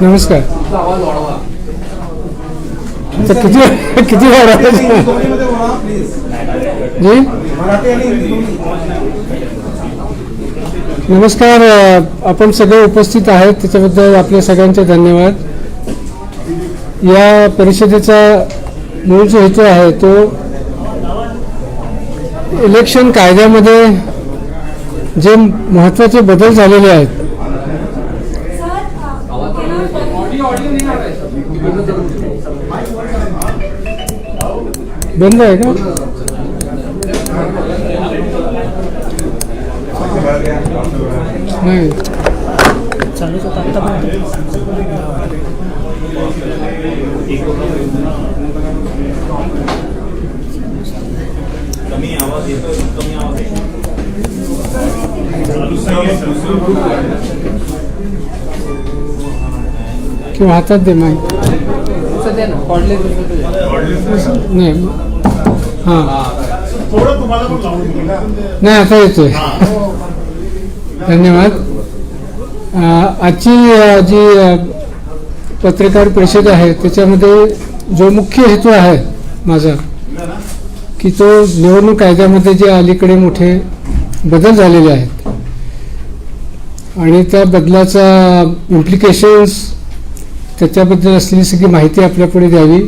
नमस्कार. तर किती किती वेळ जी? नमस्कार आपण सगळे उपस्थित आहेत. त्याच्याबद्दल आपल्या सगळ्यांचे धन्यवाद. या परिषदेचा मूळ जो हेतू आहे तो इलेक्शन कायद्यामध्ये जे महत्त्वाचे बदल झालेले आहेत बंद आहे का? नाही. चालूच होता आत्तापर्यंत कमी आवाज येतो कमी आवाज येतो किंवा हातात दे माहीत नाही. हां. थोडं तुम्हाला पण लावून ना नाही आता येतोय. धन्यवाद. अ, आजची अ, जी अ, पत्रकार परिषद आहे त्याच्यामध्ये जो मुख्य हेतू आहे माझा की तो निवडणूक कायद्यामध्ये जे अलीकडे मोठे बदल झालेले आहेत आणि त्या बदलाचा इम्प्लिकेशन्स त्याच्याबद्दल असलेली सगळी माहिती आपल्यापुढे द्यावी.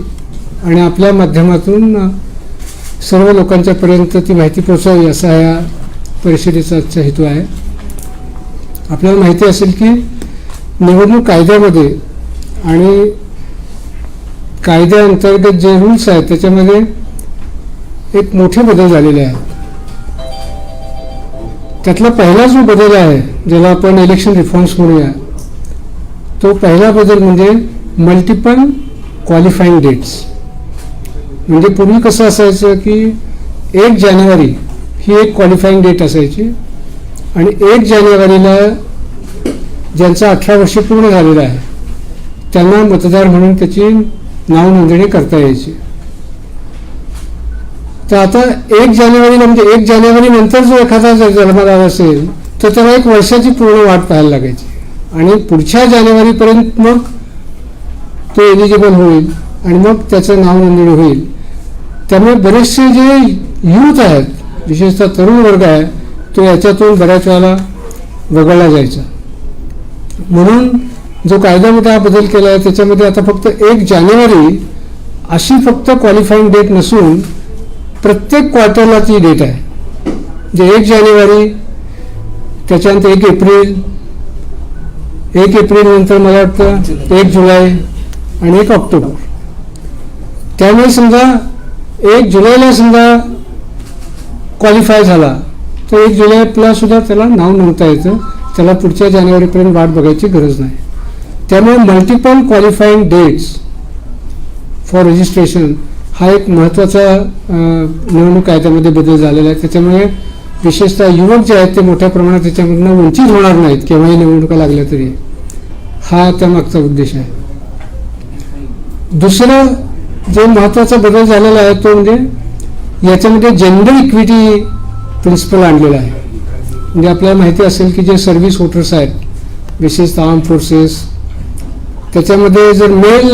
आणि आपल्या माध्यमातून सर्व लोकांच्यापर्यंत ती माहिती पोहोचावी असा या परिषदेचा आजचा हेतू आहे. आपल्याला माहिती असेल की निवडणूक कायद्यामध्ये आणि कायद्याअंतर्गत जे रूल्स आहेत त्याच्यामध्ये एक मोठे बदल झालेले आहेत. त्यातला पहिला जो बदल आहे ज्याला आपण इलेक्शन रिफॉर्म्स म्हणूया तो पहिला बदल म्हणजे मल्टिपल क्वालिफाईंग डेट्स म्हणजे पूर्वी कसं असायचं की एक जानेवारी ही एक क्वालिफाईंग डेट असायची आणि एक जानेवारीला ज्यांचं अठरा वर्ष पूर्ण झालेलं आहे त्यांना मतदार म्हणून त्याची नाव नोंदणी करता यायची. तर आता एक जानेवारीला म्हणजे एक जानेवारी नंतर जो एखादा जर जन्माला असेल तर त्याला एक वर्षाची पूर्ण वाट पाहायला लागायची. आणि पुढच्या जानेवारीपर्यंत मग तो एलिजिबल होईल आणि मग त्याचं नाव नोंदणी होईल. त्यामुळे बरेचसे जे यूथ आहेत विशेषतः तरुण वर्ग आहे तो याच्यातून बऱ्याच वेळेला वगळला जायचा. म्हणून जो कायद्यामध्ये हा बदल केला आहे त्याच्यामध्ये आता फक्त एक जानेवारी अशी फक्त क्वालिफाईंग डेट नसून प्रत्येक क्वार्टरला ती डेट आहे. जे एक जानेवारी त्याच्यानंतर एक एप्रिल एक एप्रिल नंतर मला वाटतं एक जुलै आणि एक ऑक्टोबर. त्यामुळे समजा एक जुलैला समजा क्वालिफाय झाला तर एक जुलैला सुद्धा त्याला नाव नोंदता येतं. त्याला पुढच्या जानेवारीपर्यंत वाट बघायची गरज नाही. त्यामुळे multiple qualifying dates for registration हा एक महत्त्वाचा निवडणूक कायद्यामध्ये बदल झालेला आहे. त्याच्यामुळे विशेषतः युवक जे आहेत ते मोठ्या प्रमाणात त्याच्यामधनं वंचित होणार नाहीत केव्हाही निवडणुका लागल्या तरी. हा त्यामागचा उद्देश आहे. दुसरं जो महत्त्वाचा बदल झालेला आहे तो म्हणजे याच्यामध्ये जेंडर इक्विटी प्रिन्सिपल आणलेला आहे. म्हणजे आपल्याला माहिती असेल की जे सर्व्हिस वोटर्स आहेत विशेषतः आर्म फोर्सेस त्याच्यामध्ये जर मेल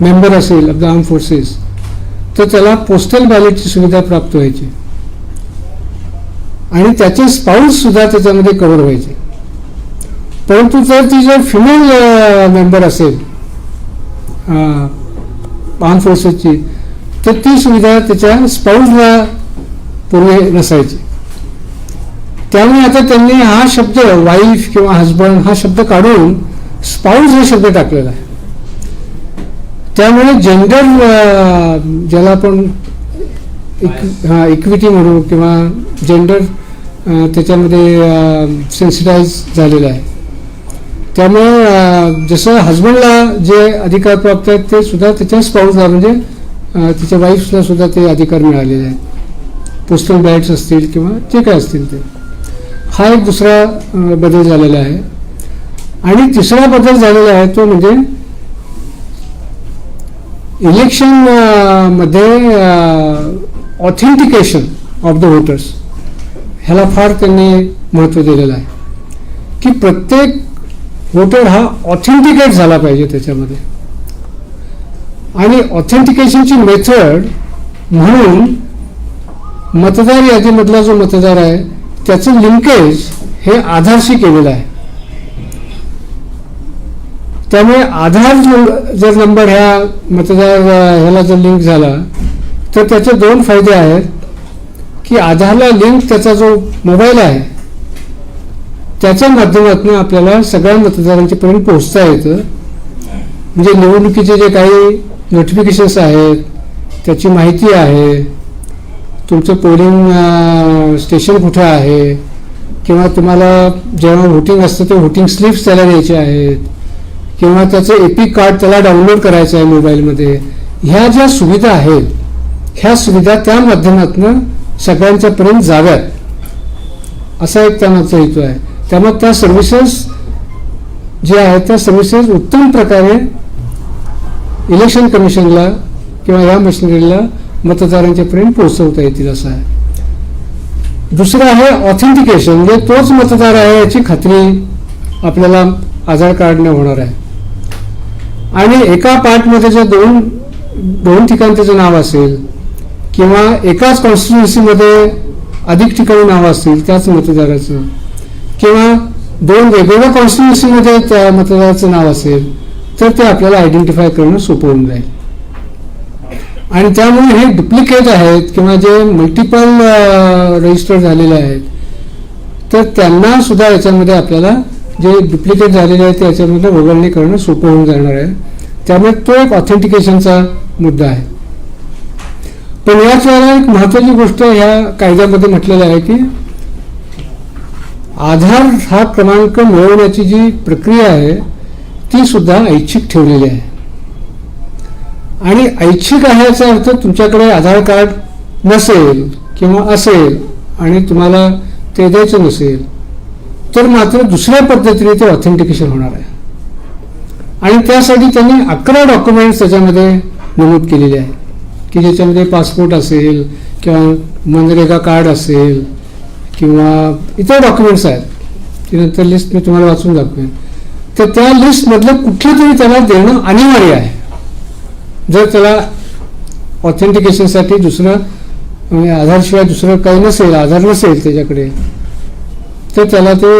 मेंबर असेल ऑफ द आर्म फोर्सेस तर त्याला पोस्टल बॅलेटची सुविधा प्राप्त व्हायची. आणि त्याचे स्पाऊस सुद्धा त्याच्यामध्ये कव्हर व्हायचे. परंतु जर ती जर फिमेल मेंबर असेल आर्म फोर्सेसची तर ती सुविधा त्याच्या स्पाऊसला पूर्वी नसायची त्यामुळे आता त्यांनी हा शब्द वाईफ किंवा हजबंड हा शब्द काढून स्पाऊस हा शब्द टाकलेला आहे त्यामुळे जेंडर ज्याला आपण इक हां इक्विटी म्हणू किंवा जेंडर त्याच्यामध्ये सेन्सिटाईज झालेलं आहे त्यामुळे जसं हजबंडला जे अधिकार प्राप्त आहेत ते सुद्धा त्याच्या स्पाऊसला म्हणजे तिच्या वाईफला सुद्धा ते अधिकार मिळालेले आहेत. पोस्टल बॅट्स असतील किंवा जे काय असतील ते. हा एक दुसरा बदल झालेला आहे. आणि तिसरा बदल झालेला आहे तो म्हणजे इलेक्शनमध्ये ऑथेंटिकेशन ऑफ द वोटर्स ह्याला फार त्यांनी महत्त्व दिलेलं आहे. की प्रत्येक वोटर हा ऑथेंटिकेट झाला पाहिजे त्याच्यामध्ये. आणि ऑथेंटिकेशनची मेथड म्हणून मतदार यादीमधला जो मतदार आहे त्याचं लिंकेज हे आधारशी केलेलं आहे. त्यामुळे आधार जर नंबर ह्या मतदार ह्याला जर लिंक झाला तर त्याचे दोन फायदे आहेत की आधारला लिंक त्याचा जो मोबाईल आहे त्याच्या माध्यमातून आपल्याला सगळ्या मतदारांच्यापर्यंत पोहोचता येतं. म्हणजे निवडणुकीचे जे काही नोटिफिकेशन्स आहेत त्याची माहिती आहे तुमचं पोलिंग स्टेशन कुठं आहे किंवा तुम्हाला जेव्हा व्होटिंग असतं ते व्होटिंग स्लिप्स त्याला द्यायचे आहेत किंवा त्याचं एपिक कार्ड त्याला डाउनलोड करायचं आहे मोबाईलमध्ये ह्या ज्या सुविधा आहेत ह्या सुविधा त्या माध्यमातून सगळ्यांच्यापर्यंत जाव्यात. असा एक त्यामागचा हेतू आहे. त्यामुळे त्या सर्व्हिसेस ज्या आहेत त्या सर्व्हिसेस उत्तम प्रकारे इलेक्शन कमिशनला किंवा या मशिनरीला मतदारांच्यापर्यंत पोहोचवता येतील असं आहे. दुसरं आहे ऑथेंटिकेशन म्हणजे तोच मतदार आहे याची खात्री आपल्याला आधार कार्डने होणार आहे. आणि एका पार्टमध्ये जर दोन दोन ठिकाणी त्याचं नाव असेल किंवा एकाच कॉन्स्टिट्युन्सीमध्ये अधिक ठिकाणी नाव असतील त्याच मतदाराचं किंवा दोन वेगवेगळ्या कॉन्स्टिट्युन्सीमध्ये त्या मतदाराचं नाव असेल तर ते आपल्याला आयडेंटिफाय करणं सोपं होऊन जाईल. आणि त्यामुळे हे डुप्लिकेट आहेत किंवा जे मल्टिपल रजिस्टर झालेले आहेत तर त्यांना सुद्धा याच्यामध्ये आपल्याला जे डुप्लिकेट झालेले आहेत ते याच्यामध्ये वगळणे करणं सोपं होऊन जाणार आहे. त्यामुळे तो एक ऑथेंटिकेशनचा मुद्दा आहे. पण याच वेळेला एक महत्वाची गोष्ट ह्या कायद्यामध्ये म्हटलेलं आहे की आधार हा क्रमांक मिळवण्याची जी प्रक्रिया आहे ती सुद्धा ऐच्छिक ठेवलेली आहे. आणि ऐच्छिक आहे याचा अर्थ तुमच्याकडे आधार कार्ड नसेल किंवा असेल आणि तुम्हाला ते द्यायचं नसेल तर मात्र दुसऱ्या पद्धतीने ते ऑथेंटिकेशन होणार आहे. आणि त्यासाठी त्यांनी अकरा डॉक्युमेंट्स त्याच्यामध्ये नमूद केलेले आहेत की ज्याच्यामध्ये पासपोर्ट असेल किंवा मनरेगा कार्ड असेल किंवा इतर डॉक्युमेंट्स आहेत. ती नंतर लिस्ट मी तुम्हाला वाचून दाखवेन. तर त्या लिस्टमधलं कुठलं तरी त्याला देणं अनिवार्य आहे. जर त्याला ऑथेंटिकेशनसाठी दुसरं म्हणजे आधारशिवाय दुसरं काही नसेल आधार नसेल त्याच्याकडे तर त्याला ते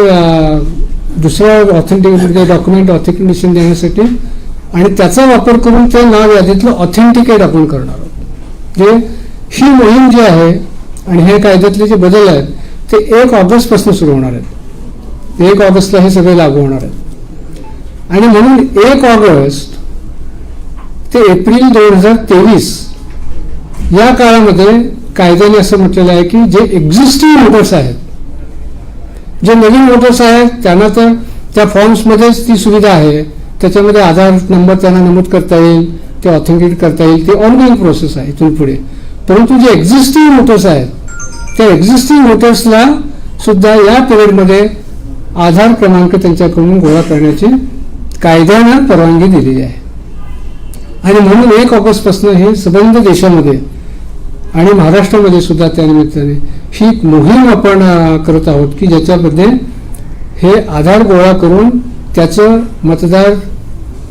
दुसरं ऑथेंटिक डॉक्युमेंट ऑथेंटिकेशन देण्यासाठी आणि त्याचा वापर करून त्या नाव यादीतलं ऑथेंटिकेट आपण करणार आहोत. जे ही मोहीम जी आहे आणि हे कायद्यातले जे बदल आहेत ते एक ऑगस्टपासून सुरू होणार आहेत. एक ऑगस्टला हे सगळे लागू होणार आहेत. आणि म्हणून एक ऑगस्ट ते एप्रिल दोन हजार तेवीस या काळामध्ये कायद्याने असं म्हटलेलं आहे की जे एक्झिस्टिंग वोटर्स आहेत जे नवीन वोटर्स आहेत त्यांना तर त्या फॉर्म्समध्येच ती सुविधा आहे. त्याच्यामध्ये आधार नंबर त्यांना नमूद करता येईल ते ऑथेंटिकेट करता येईल. ते ऑनलाईन प्रोसेस आहे इथून पुढे. परंतु जे एक्झिस्टिंग वोटर्स आहेत त्या एक्झिस्टिंग वोटर्सला सुद्धा या पिरियडमध्ये आधार क्रमांक त्यांच्याकडून गोळा करण्याची कायद्यानं परवानगी दिलेली आहे. आणि म्हणून एक ऑगस्टपासून हे संबंध देशामध्ये आणि महाराष्ट्रामध्ये सुद्धा त्यानिमित्ताने ही एक मोहीम आपण करत आहोत की ज्याच्यामध्ये हे आधार गोळा करून त्याचं मतदार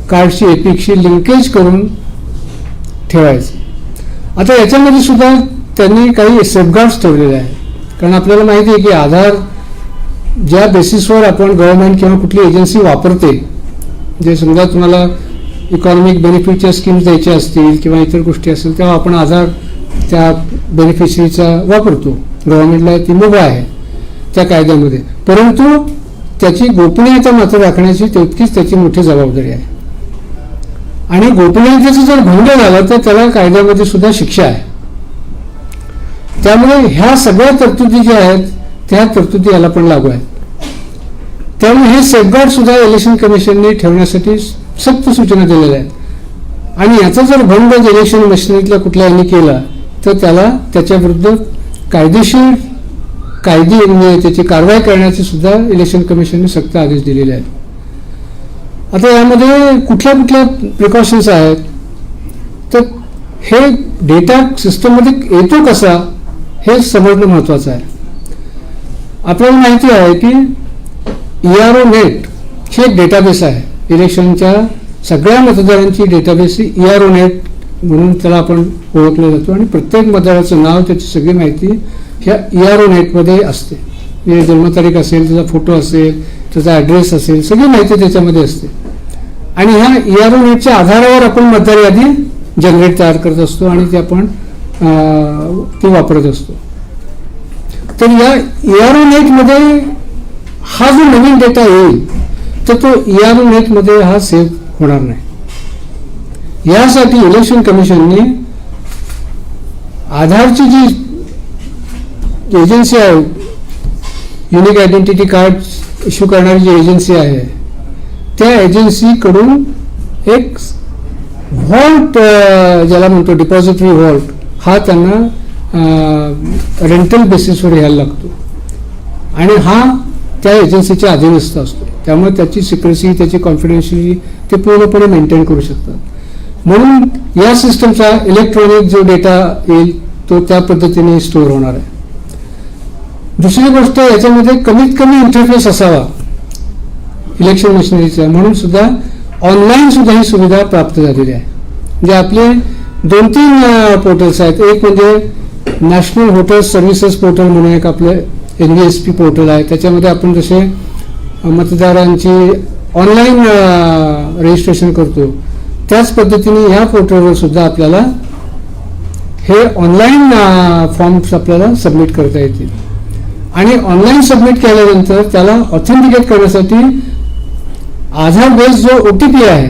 कार्डशी एपिकशी लिंकेज करून ठेवायचं. आता याच्यामध्ये सुद्धा त्यांनी काही सेफगार्ड्स ठेवलेले आहेत. कारण आपल्याला माहिती आहे की आधार ज्या बेसिसवर आपण गव्हर्नमेंट किंवा कुठली एजन्सी वापरते जे समजा तुम्हाला इकॉनॉमिक बेनिफिटच्या स्कीम्स द्यायच्या असतील किंवा इतर गोष्टी असतील तेव्हा आपण आधार त्या बेनिफिशरीचा वापरतो. गव्हर्नमेंटला ती मुभा आहे त्या कायद्यामध्ये. परंतु त्याची गोपनीयता मात्र राखण्याची तितकीच त्याची मोठी जबाबदारी आहे. आणि गोपनीयतेचा जर भंग झाला तर त्याला कायद्यामध्ये सुद्धा शिक्षा आहे. त्यामुळे ह्या सगळ्या तरतुदी ज्या आहेत त्या तरतुदी याला पण लागू आहेत. त्यामुळे हे सेफगार्ड सुद्धा इलेक्शन कमिशनने ठेवण्यासाठी सक्त सूचना दिलेल्या आहेत. आणि याचा जर भंग इलेक्शन मशिनरीतल्या कुठल्या यांनी केला तर त्याला त्याच्या विरुद्ध कायदेशीर कायदे म्हणजे त्याची कारवाई करण्याचे सुद्धा इलेक्शन कमिशनने सक्त आदेश दिलेले आहेत. आता यामध्ये कुठल्या कुठल्या प्रिकॉशन्स आहेत? तर हे डेटा सिस्टममध्ये येतो कसा? हे समजणं महत्वाचं आहे. आपल्याला माहिती आहे की ई आर ओ नेट ही एक डेटाबेस आहे इलेक्शनच्या सगळ्या मतदारांची डेटाबेस ही ई आर ओ नेट म्हणून त्याला आपण ओळखलं जातो आणि प्रत्येक मतदाराचं नाव त्याची सगळी माहिती ह्या ई आर ओ नेटमध्ये असते. म्हणजे जन्मतारीख असेल त्याचा फोटो असेल त्याचा ॲड्रेस असेल सगळी माहिती त्याच्यामध्ये असते. आणि ह्या ई आर ओ नेटच्या आधारावर आपण मतदार यादी जनरेट तयार करत असतो आणि ते आपण ती वापरत असतो. तर या ई आर ओ नेटमध्ये हा जो नवीन डेटा येईल तर तो ई आर ओ नेटमध्ये हा सेव्ह होणार नाही. यासाठी इलेक्शन कमिशनने आधारची जी एजन्सी आहे युनिक आयडेंटिटी कार्ड इश्यू करणारी जी एजन्सी आहे त्या एजन्सीकडून एक व्हॉल्ट ज्याला म्हणतो डिपॉझिटरी व्हॉल्ट हा त्यांना रेंटल बेसिसवर घ्यायला लागतो. आणि हा त्या एजन्सीच्या अधीनस्थ असतो. त्यामुळे त्याची सिक्रेसी त्याची कॉन्फिडेन्शियली ते पूर्णपणे मेंटेन करू शकतात. म्हणून या सिस्टमचा इलेक्ट्रॉनिक जो डेटा येईल तो त्या पद्धतीने स्टोअर होणार आहे. दुसरी गोष्ट याच्यामध्ये कमीत कमी इंटरफेस असावा इलेक्शन मशिनरीचा म्हणून सुद्धा ऑनलाईन सुद्धा ही सुविधा प्राप्त झालेली आहे. म्हणजे आपले दोन तीन पोर्टल्स आहेत. एक म्हणजे नॅशनल हॉटेल सर्व्हिसेस पोर्टल म्हणून एक आपलं N V S P portal आहे. त्याच्यामध्ये आपण जसे मतदारांची ऑनलाईन रजिस्ट्रेशन करतो त्याच पद्धतीने ह्या पोर्टलवर सुद्धा आपल्याला हे ऑनलाईन फॉर्म्स आपल्याला सबमिट करता येतील. आणि ऑनलाईन सबमिट केल्यानंतर त्याला ऑथेंटिकेट करण्यासाठी आधार बेस जो ओ टी पी आहे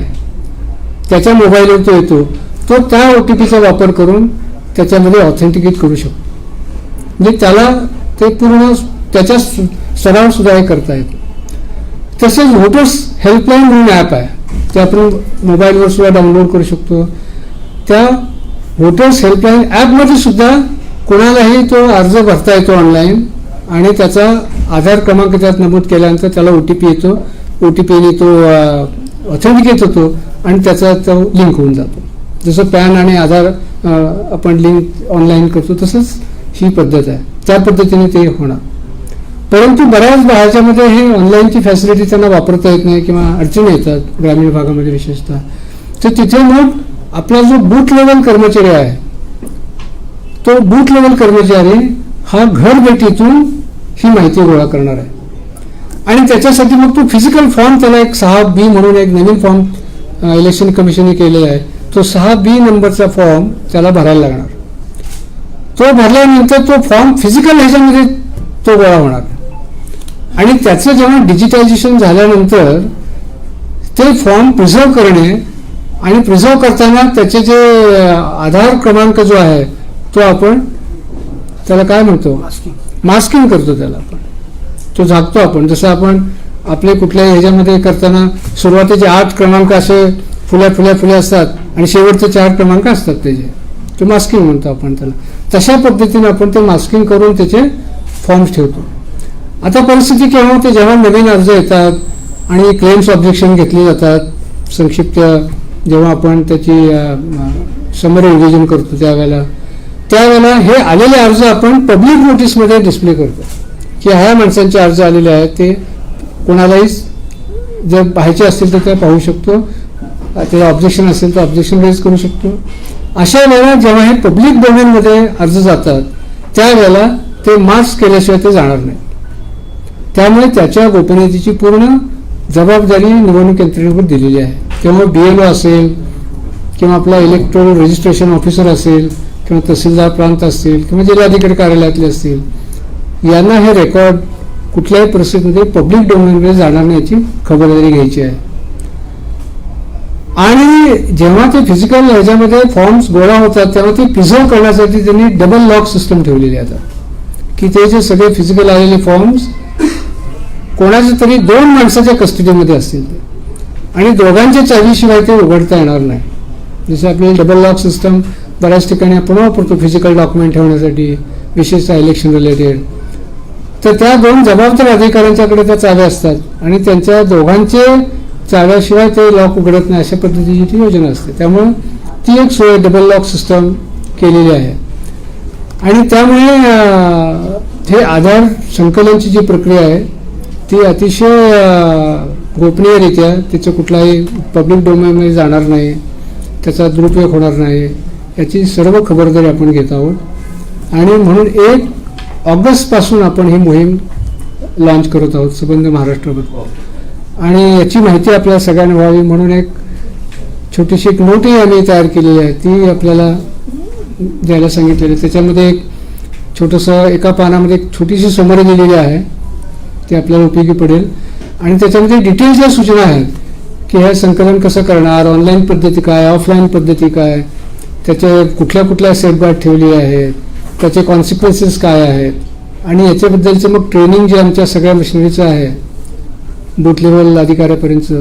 त्याच्या मोबाईलवर तो येतो. तो त्या ओ टी पीचा वापर करून त्याच्यामध्ये ऑथेंटिकेट करू शकतो. म्हणजे त्याला ते पूर्ण त्याच्या सराव सुद्धा हे करता येतो. तसेच व्होटर्स हेल्पलाईन म्हणून ॲप आहे. ते आपण मोबाईलवर सुद्धा डाउनलोड करू शकतो. त्या व्होटर्स हेल्पलाईन ॲपमध्ये सुद्धा कोणालाही तो अर्ज भरता येतो ऑनलाईन आणि त्याचा आधार क्रमांक त्यात नमूद केल्यानंतर त्याला ओ टी पी येतो. ओ टी पीने तो ऑथेंटिकेट होतो आणि त्याचा तो लिंक होऊन जातो. जसं पॅन आणि आधार आपण लिंक ऑनलाईन करतो तसंच ही पद्धत आहे. त्या पद्धतीने ते होणार. परंतु बऱ्याच ह्याच्यामध्ये हे ऑनलाईनची फॅसिलिटी त्यांना वापरता येत नाही किंवा अडचणी येतात ग्रामीण भागामध्ये विशेषतः. तर तिथे मग आपला जो बूथ लेवल कर्मचारी आहे तो बूथ लेवल कर्मचारी हा घर भेटीतून ही माहिती गोळा करणार आहे. आणि त्याच्यासाठी मग तो फिजिकल फॉर्म त्याला एक सहा बी म्हणून एक नवीन फॉर्म इलेक्शन कमिशनने केलेला आहे. तो सहा बी नंबरचा फॉर्म त्याला भरायला लागणार. तो भरल्यानंतर तो फॉर्म फिजिकल ह्याच्यामध्ये तो गोळा होणार. आणि त्याचं जेव्हा डिजिटायझेशन झाल्यानंतर ते फॉर्म प्रिझर्व करणे आणि प्रिझर्व करताना त्याचे जे आधार क्रमांक जो आहे तो आपण त्याला काय म्हणतो? मास्किंग करतो त्याला आपण. तो झाकतो आपण. जसं आपण आपले कुठल्याही ह्याच्यामध्ये करताना सुरुवातीचे आठ क्रमांक असे फुल्या फुल्या फुल्या असतात. आणि शेवटचे चार क्रमांक असतात त्याचे. ते मास्किंग म्हणतो आपण त्याला. तशा पद्धतीने आपण ते मास्किंग करून त्याचे फॉर्म्स ठेवतो. आता परिस्थिती केव्हा ते जेव्हा नवीन अर्ज येतात आणि क्लेम्स ऑब्जेक्शन घेतली जातात संक्षिप्त जेव्हा आपण त्याची समर रिव्हिजन करतो त्यावेळेला त्यावेळेला हे आलेले अर्ज आपण पब्लिक नोटीसमध्ये डिस्प्ले करतो. की ह्या माणसांचे अर्ज आलेले आहेत ते कोणालाही जर पाहायचे असतील तर ते पाहू शकतो. त्याला ऑब्जेक्शन असेल तर ऑब्जेक्शन रेज करू शकतो. अशा वेळेला जेव्हा हे पब्लिक डोमेनमध्ये अर्ज जातात त्यावेळेला ते मार्क्स केल्याशिवाय ते जाणार नाही त्यामुळे त्याच्या गोपनीयतेची पूर्ण जबाबदारी निवडणूक यंत्रणेवर दिलेली आहे. त्यामुळे बी एल ओ असेल किंवा आपला इलेक्ट्रॉनिक रजिस्ट्रेशन ऑफिसर असेल किंवा तहसीलदार प्रांत असतील किंवा जिल्हाधिकारी कार्यालयातले असतील यांना हे रेकॉर्ड कुठल्याही परिस्थितीमध्ये पब्लिक डोमेनमध्ये जाणार नाही याची खबरदारी घ्यायची आहे. आणि जेव्हा ते फिजिकल ह्याच्यामध्ये फॉर्म्स गोळा होतात तेव्हा ते प्रिझर्व करण्यासाठी त्यांनी डबल लॉक सिस्टम ठेवलेली आता. की ते जे सगळे फिजिकल आलेले फॉर्म्स कोणाच्या तरी दोन माणसाच्या कस्टडीमध्ये असतील ते. आणि दोघांच्या चावीशिवाय ते उघडता येणार नाही. जसं आपल्याला डबल लॉक सिस्टम बऱ्याच ठिकाणी आपण वापरतो फिजिकल डॉक्युमेंट ठेवण्यासाठी विशेषतः इलेक्शन रिलेटेड तर त्या दोन जबाबदार अधिकाऱ्यांच्याकडे त्या चाव्या असतात. आणि त्यांच्या दोघांचे चाव्याशिवाय ते लॉक उघडत नाही अशा पद्धतीची ती योजना असते. त्यामुळं ती एक सोय डबल लॉक सिस्टम केलेली आहे. आणि त्यामुळे हे आधार संकलनची जी प्रक्रिया आहे ती अतिशय गोपनीयरित्या तिचं कुठलाही पब्लिक डोमेनमध्ये जाणार नाही त्याचा दुरुपयोग होणार नाही याची सर्व खबरदारी आपण घेत आहोत. आणि म्हणून एक ऑगस्टपासून आपण ही मोहीम लॉन्च करत आहोत. संबंध महाराष्ट्राबद्दल आणि याची माहिती आपल्या सगळ्यांना व्हावी म्हणून एक छोटीशी एक नोटही आम्ही तयार केलेली आहे. ती आपल्याला द्यायला सांगितलेली आहे. त्याच्यामध्ये एक छोटंसं एका पानामध्ये एक छोटीशी समरी दिलेली आहे. ती आपल्याला उपयोगी पडेल. आणि त्याच्यामध्ये डिटेल्स ज्या सूचना आहेत की हे संकलन कसं करणार ऑनलाईन पद्धती काय ऑफलाईन पद्धती काय त्याचे कुठल्या कुठल्या सेफगार्ड ठेवली आहेत त्याचे कॉन्सिक्वेन्सेस काय आहेत आणि याच्याबद्दलचं मग ट्रेनिंग जे आमच्या सगळ्या मशिनरीचं आहे बूथ लेवल अधिकाऱ्यापर्यंत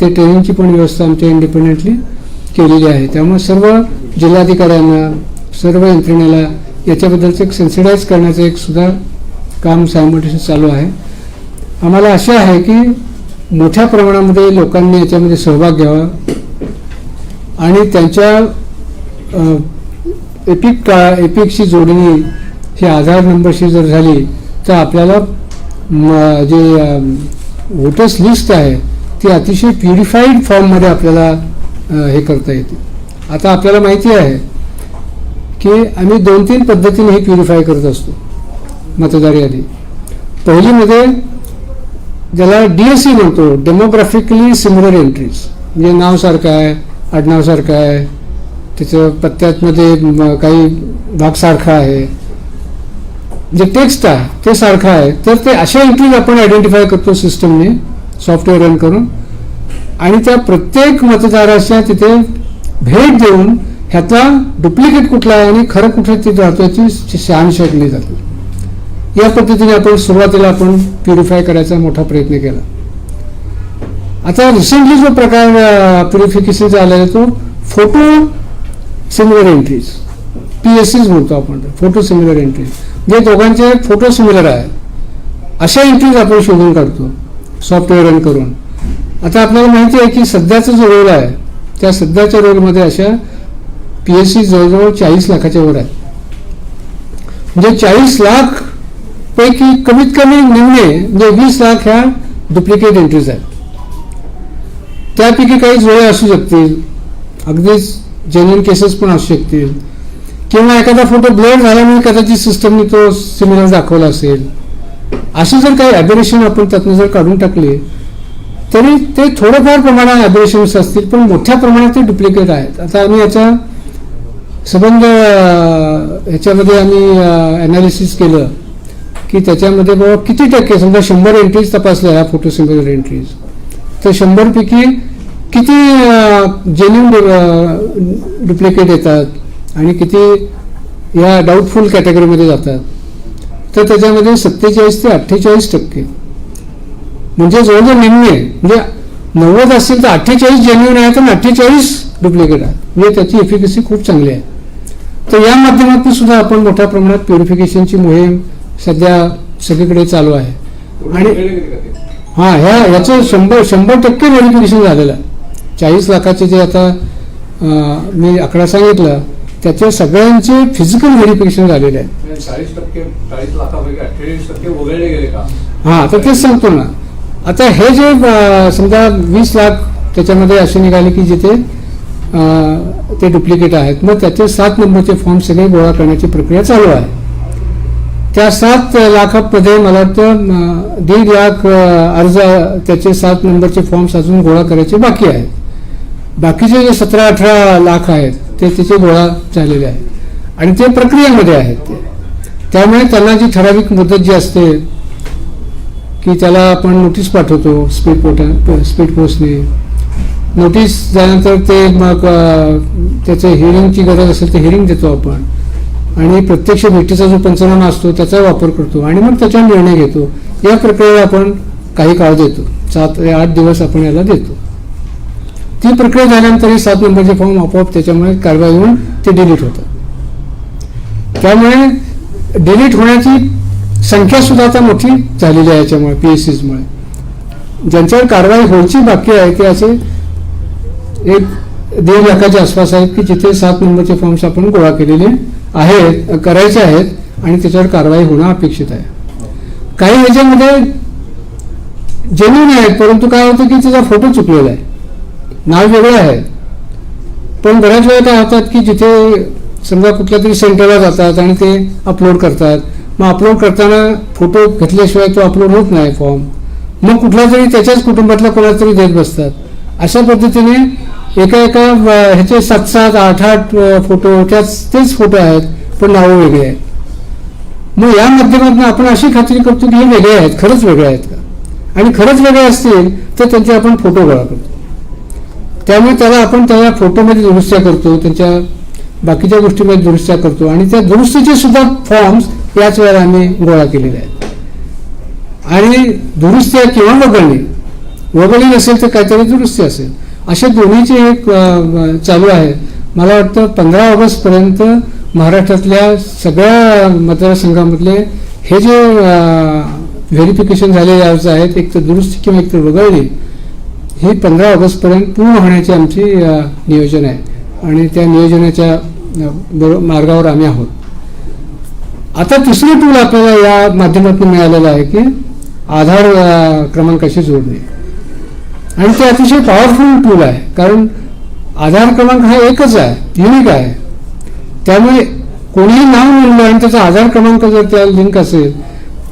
ते ट्रेनिंगची पण व्यवस्था आमच्या इंडिपेंडेंटली केलेली आहे. त्यामुळे सर्व जिल्हाधिकाऱ्यांना सर्व यंत्रणेला याच्याबद्दलचं एक सेन्सिटाईज करण्याचं एक सुद्धा काम सायमल्टेनियस चालू आहे. आम्हाला आशा आहे की मोठ्या प्रमाणामध्ये लोकांनी याच्यामध्ये सहभाग घ्यावा आणि त्यांच्या एपिक का एपिकशी जोडणी ही आधार नंबरशी जर झाली तर आपल्याला जे वोटर्स लिस्ट आहे ती अतिशय प्युरिफाईड फॉर्ममध्ये आपल्याला हे करता येते. आता आपल्याला माहिती आहे की आम्ही दोन तीन पद्धतीने हे प्युरिफाय करत असतो मतदार यादी. पहिलीमध्ये ज्याला डी एस सी म्हणतो डेमोग्राफिकली सिमिलर एंट्रीज म्हणजे नाव सारखं आहे आडनाव सारखं आहे त्याचं पत्त्यातमध्ये काही भाग सारखा आहे जे टेक्स्ट आहे ते सारखं आहे. तर ते अशा एंट्रीज आपण आयडेंटिफाय करतो सिस्टमने सॉफ्टवेअर रन करून. आणि त्या प्रत्येक मतदाराच्या तिथे भेट देऊन ह्याचा डुप्लिकेट कुठला आहे आणि खरं कुठे तिथे राहतो याची शहानिशा केली जाते. या पद्धतीने आपण सुरुवातीला आपण प्युरिफाय करायचा मोठा प्रयत्न केला. आता रिसेंटली जो प्रकार प्युरिफिकेशनचा आलेला आहे तो photo similar entries P S Cs म्हणतो आपण. फोटो सिमिलर एंट्रीज जे दोघांचे फोटो सिमिलर आहे अशा एंट्रीज आपण शोधून काढतो सॉफ्टवेअर रन करून. आता आपल्याला माहिती आहे की सध्याचा जो रोल आहे त्या सध्याच्या रोलमध्ये अशा पी एस सी जवळजवळ चाळीस लाखाच्या वर आहे म्हणजे चाळीस लाख पैकी कमीत कमी निम्ने म्हणजे वीस लाख ह्या डुप्लिकेट एंट्रीज आहेत. त्यापैकी काही जोडे असू शकतील अगदीच जेन्युन केसेस पण असू शकतील. किंवा एखादा फोटो ब्लर झाल्यामुळे कदाचित सिस्टमने तो सिमिलर दाखवला असेल. असे जर काही ॲबरेशन आपण त्यातनं जर काढून टाकले तरी ते थोडंफार प्रमाणात ॲबरेशन्स असतील पण मोठ्या प्रमाणात ते डुप्लिकेट आहेत. आता आम्ही याचा संबंध ह्याच्यामध्ये आम्ही ॲनालिसिस केलं की त्याच्यामध्ये बाबा किती टक्के समजा शंभर एंट्रीज तपासल्या ह्या फोटो सिमिलर एंट्रीज तर शंभरपैकी किती जेन्युन डुप्लिकेट येतात? आणि किती या डाऊटफुल कॅटेगरीमध्ये जातात. तर त्याच्यामध्ये सत्तेचाळीस ते अठ्ठेचाळीस टक्के. म्हणजे जवळजवळ निम्मे म्हणजे नव्वद असेल तर अठ्ठेचाळीस जेन्युन आहे तर अठ्ठेचाळीस डुप्लिकेट आहे. म्हणजे त्याची एफिकसी खूप चांगली आहे. तर या माध्यमातून सुद्धा आपण मोठ्या प्रमाणात प्युरिफिकेशनची मोहीम सध्या सगळीकडे चालू आहे. आणि हा ह्या याचं शंभर शंभर टक्के व्हेरिफिकेशन झालेलं आहे. चाळीस लाखाचे जे आता मी आकडा सांगितला त्याच्या सगळ्यांचे फिजिकल व्हेरिफिकेशन झालेले आहे चाळीस टक्के चाळीस लाखापैकी अठ्ठेचाळीस टक्के वगळले गेले का? हा तर तेच सांगतो ना. आता हे जे समजा वीस लाख त्याच्यामध्ये असे निघाले की जिथे ते डुप्लिकेट आहेत मग त्याचे सात नंबरचे फॉर्म सगळे गोळा करण्याची प्रक्रिया चालू आहे. त्या सात लाखामध्ये मला वाटतं दीड लाख अर्ज त्याचे सात नंबरचे फॉर्म्स अजून गोळा करायचे बाकी आहेत. बाकीचे जे सतरा अठरा लाख आहेत ते तिचे गोळा झालेले आहे आणि ते प्रक्रियेमध्ये आहेत ते. त्यामुळे त्यांना जी ठराविक मुदत जी असते की त्याला आपण नोटीस पाठवतो स्पीड पोटा स्पीड पोस्टने नोटीस झाल्यानंतर ते मग त्याचं हिअरिंगची गरज असेल तर हिअरिंग देतो आपण. आणि प्रत्यक्ष भेटीचा जो पंचनामा असतो त्याचा वापर करतो. आणि मग त्याच्यावर निर्णय घेतो. या प्रक्रियेला आपण काही काळ देतो. सात ते आठ दिवस आपण याला देतो. ती प्रक्रिया झाल्यानंतर हे सात नंबरचे फॉर्म आपोआप त्याच्यामुळे कारवाई होऊन ते डिलीट होतात त्यामुळे डिलीट होण्याची संख्या सुद्धा आता मोठी झालेली आहे याच्यामुळे पी एस सीजमुळे ज्यांच्यावर कारवाई होण्याची बाकी आहे ते असे एक दीड लाखाच्या आसपास आहेत की जिथे सात नंबरचे फॉर्म्स आपण गोळा केलेले आहेत करायचे आहेत आणि त्याच्यावर कारवाई होणं अपेक्षित आहे. काही ह्याच्यामध्ये जेन्युन आहेत परंतु काय होतं की त्याचा फोटो चुकलेला आहे. नाव वेगळं आहे. पण बऱ्याच वेळा काय होतात की जिथे समजा कुठल्या तरी सेंटरला जातात आणि ते अपलोड करतात. मग अपलोड करताना फोटो घेतल्याशिवाय तो अपलोड होत नाही फॉर्म मग कुठला तरी त्याच्याच कुटुंबातला कोणाला तरी देत बसतात. अशा पद्धतीने एका एका ह्याचे सात सात आठ आठ फोटो त्याच तेच फोटो आहेत पण नावं वेगळी आहेत. मग या माध्यमातून आपण अशी खात्री करतो की हे वेगळे आहेत खरंच वेगळे आहेत का? आणि खरंच वेगळे असतील तर त्यांचे आपण फोटो गोळा करतो. त्यामुळे त्याला आपण त्याला फोटोमध्ये दुरुस्त्या करतो त्यांच्या बाकीच्या गोष्टीमध्ये दुरुस्त्या करतो. आणि त्या दुरुस्तीचे सुद्धा फॉर्म्स याच वेळेला आम्ही गोळा केलेले आहेत. आणि दुरुस्त्या किंवा वगळणे वगळली नसेल तर काहीतरी दुरुस्ती असेल. अशा दोन्हीचे एक चालू आहे. मला वाटतं पंधरा ऑगस्टपर्यंत महाराष्ट्रातल्या सगळ्या मतदारसंघामधले हे जे व्हेरिफिकेशन झालेले अर्ज आहेत एक तर दुरुस्ती किंवा एक तर वगळणे ही पंधरा ऑगस्टपर्यंत पूर्ण होण्याची आमची नियोजन आहे. आणि त्या नियोजनाच्या बरो मार्गावर आम्ही आहोत. आता तिसरं टूल आपल्याला या माध्यमातून मिळालेलं आहे की आधार क्रमांकाशी जोडणे. आणि ते अतिशय पॉवरफुल टूल आहे. कारण आधार क्रमांक हा एकच आहे युनिक आहे. त्यामुळे कोणीही नाव निवडलं आणि त्याचा आधार क्रमांक जर त्या लिंक असेल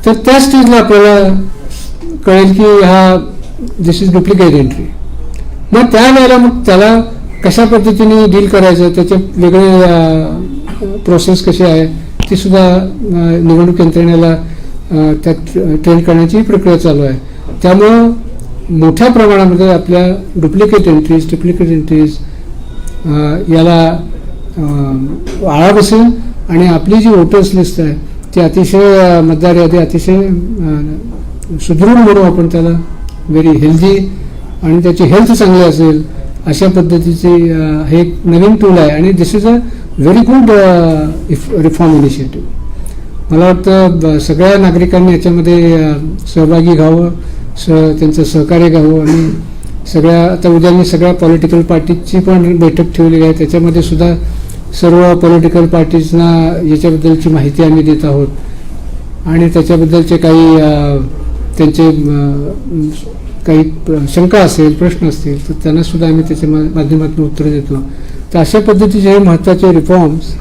तर त्या स्टेजला आपल्याला कळेल की हा दिस इज डुप्लिकेट एंट्री मग त्या वेळेला मग त्याला कशा पद्धतीने डील करायचं? त्याचे वेगळे प्रोसेस कशी आहे? ती सुद्धा निवडणूक यंत्रणेला त्यात ट्रेन करण्याची प्रक्रिया चालू आहे. त्यामुळं मोठ्या प्रमाणामध्ये आपल्या डुप्लिकेट एंट्रीज डुप्लिकेट एंट्रीज याला आळा बसेल आणि आपली जी वोटर्स लिस्ट आहे ती अतिशय मतदार यादी अतिशय सुदृढ म्हणू आपण त्याला व्हेरी हेल्दी आणि त्याची हेल्थ चांगली असेल अशा पद्धतीचे हे एक नवीन टूल आहे. आणि this is a very good reform initiative मला वाटतं ब- सगळ्या नागरिकांनी याच्यामध्ये सहभागी घ्यावं स त्यांचं सहकार्य घ्यावं. आणि सगळ्या आता उद्या मी सगळ्या पॉलिटिकल पार्टीची पण बैठक ठेवली आहे. त्याच्यामध्ये सुद्धा सर्व पॉलिटिकल पार्टीजना याच्याबद्दलची माहिती आम्ही देत आहोत. आणि त्याच्याबद्दलचे काही त्यांचे काही प्र- शंका असेल प्रश्न असतील तर त्यांना सुद्धा आम्ही त्याच्या मा- माध्यमातून उत्तर देतो. तर अशा पद्धतीचे हे महत्त्वाचे रिफॉर्म्स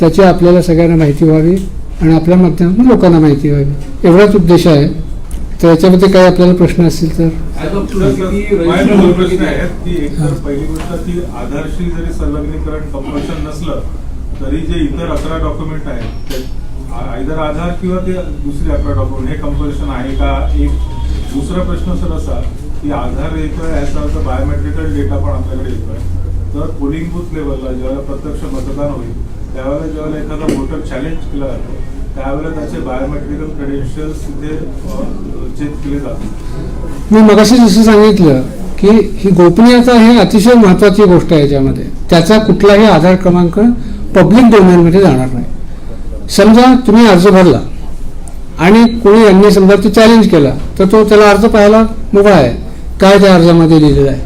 त्याची आपल्याला सगळ्यांना माहिती व्हावी आणि आपल्या माध्यमातून लोकांना माहिती व्हावी. एवढाच उद्देश आहे. तर याच्यामध्ये काही आपल्याला प्रश्न असतील तर? प्रश्न आहेत? की पहिली गोष्ट आधारशी जरी संलग्नीकरण कंपल्शन नसलं तरी जे इतर अकरा डॉक्युमेंट आहेत ते आयदर आधार किंवा ते दुसरे अकरा डॉक्युमेंट हे कंपल्शन आहे का? एक दुसरा प्रश्न सर असा की आधार येतोय याचा अर्थ बायोमेट्रिकल डेटा पण आपल्याकडे येतोय. तर पोलिंग बूथ लेवलला ज्यावेळेला प्रत्यक्ष मतदान होईल त्यावेळेला ज्यावेळेला एखादा वोटर चॅलेंज केला जातो त्यावेळेला त्याचे बायोमेट्रिकल क्रेडेन्शियल्स तिथे चेक केले जातात. मी मगाशी जसं सांगितलं की ही गोपनीयता ही अतिशय महत्वाची गोष्ट आहे याच्यामध्ये. त्याचा कुठलाही आधार क्रमांक पब्लिक डोमेनमध्ये जाणार नाही. समजा तुम्ही अर्ज भरला आणि कोणी यांनी समजा ते चॅलेंज केला तर तो त्याला अर्ज पाहायला मोकळा आहे. काय त्या अर्जामध्ये लिहिलेलं आहे?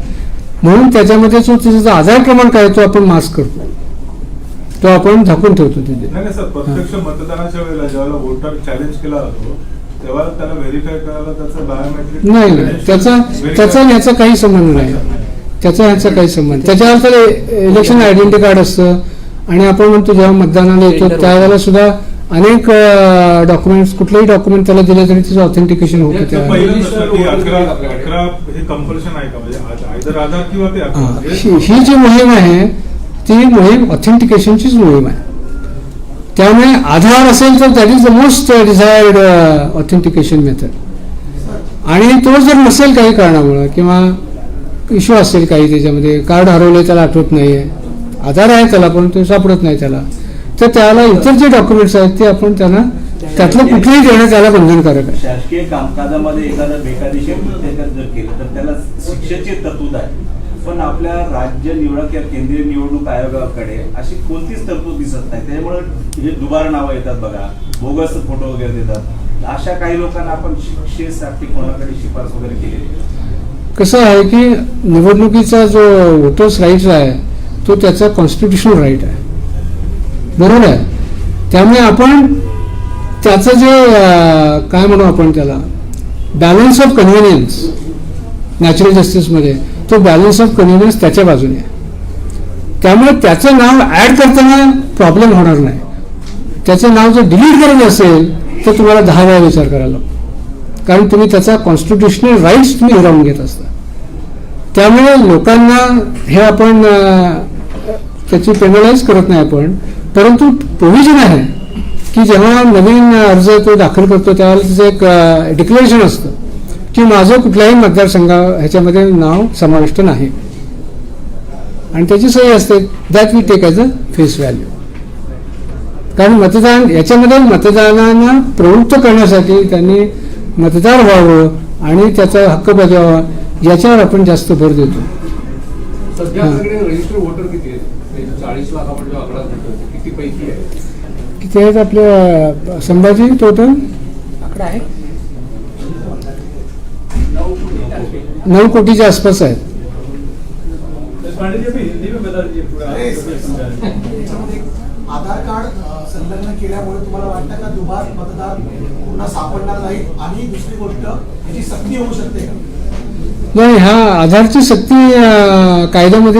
म्हणून त्याच्यामध्ये जो त्याचा आधार क्रमांक आहे तो आपण मास्क करतो. तो आपण झाकून ठेवतो तिथे. नाही नाही सर प्रत्यक्ष मतदानाच्या वेळेला ज्यावेळेला वोटर चॅलेंज केला जातो तेव्हा त्याला व्हेरीफाय करायला त्याचं बायोमेट्रिक नाही नाही त्याचा त्याचा याचा काही संबंध नाही. त्याचा ह्याचा काही संबंध त्याच्यावर तर इलेक्शन आयडेंटिटी कार्ड असतं आणि आपण म्हणतो जेव्हा मतदानाला येतो त्यावेळेला सुद्धा अनेक डॉक्युमेंट्स कुठलेही डॉक्युमेंट त्याला दिले तरी त्याचं ऑथेंटिकेशन होतं हे म्हणजे आयदर आधार किंवा ते अकरा ही जी मोहीम आहे ती मोहीम ऑथेंटिकेशनचीच मोहीम आहे. त्यामुळे आधार असेल तर that is the most desired authentication method आणि तो जर नसेल काही कारणामुळं किंवा इश्यू असेल काही त्याच्यामध्ये कार्ड हरवले त्याला आठवत नाही आहे आधार आहे त्याला पण ते सापडत नाही त्याला. तर त्याला इतर जे डॉक्युमेंट्स आहेत ते आपण त्यांना त्यातलं कुठलंही देणं त्याला बंधनकारक आहे. शासकीय कामकाजामध्ये एखादं बेकायदेशीर जर केलं तर त्याला शिक्षेची तरतूद आहे. पण आपल्या राज्य निवडणूक किंवा केंद्रीय निवडणूक आयोगाकडे अशी कोणतीच तरतूद दिसत नाही. त्याच्यामुळे हे दुबार नावं येतात बघा बोगस फोटो वगैरे देतात. अशा काही लोकांना आपण शिक्षेसाठी कोणाकडे शिफारस वगैरे केली कसं आहे की निवडणुकीचा जो वोटर्स राईट आहे तो त्याचा कॉन्स्टिट्युशनल राईट आहे. बरोबर आहे? त्यामुळे आपण त्याचं जे काय म्हणू आपण त्याला? बॅलन्स ऑफ कन्व्हिनियन्स नॅचरल जस्टिसमध्ये तो बॅलन्स ऑफ कन्व्हिनियन्स त्याच्या बाजूने आहे. त्यामुळे त्याचं नाव ॲड करताना प्रॉब्लेम होणार नाही. त्याचं नाव जर डिलीट करायचं असेल तर तुम्हाला दहा वेळा विचार करायला लागतो. कारण तुम्ही त्याचा कॉन्स्टिट्युशनल राईट्स तुम्ही हिरावून घेत असता. त्यामुळे लोकांना हे आपण त्याची पेनलाइज करत नाही आपण. परंतु प्रोव्हिजन आहे की जेव्हा नवीन अर्ज तो दाखल करतो त्यावेळेला त्याचं एक डिक्लेरेशन असतं की माझं कुठल्याही मतदारसंघा ह्याच्यामध्ये नाव समाविष्ट नाही. आणि त्याची सही असते that we take as a face value कारण मतदान याच्यामध्ये मतदानांना प्रवृत्त करण्यासाठी त्यांनी मतदार व्हावं आणि त्याचा हक्क बजावावा याच्यावर आपण जास्त भर देतो. सध्या रजिस्टर वोटर किती चाळीस लाख आपण जो आकडा किती पैकी आहे? किती आहेत आपल्या संभाजी टोटल? आकडा आहे. नऊ कोटीच्या आसपास आहेत. आधार कार्ड संलग्न केल्यामुळे तुम्हाला वाटतं का दुबार मतदार पुन्हा सापडणार नाही आणि दुसरी गोष्ट याची सक्ती होऊ शकते का? नाही हा आधारची सक्ती कायद्यामध्ये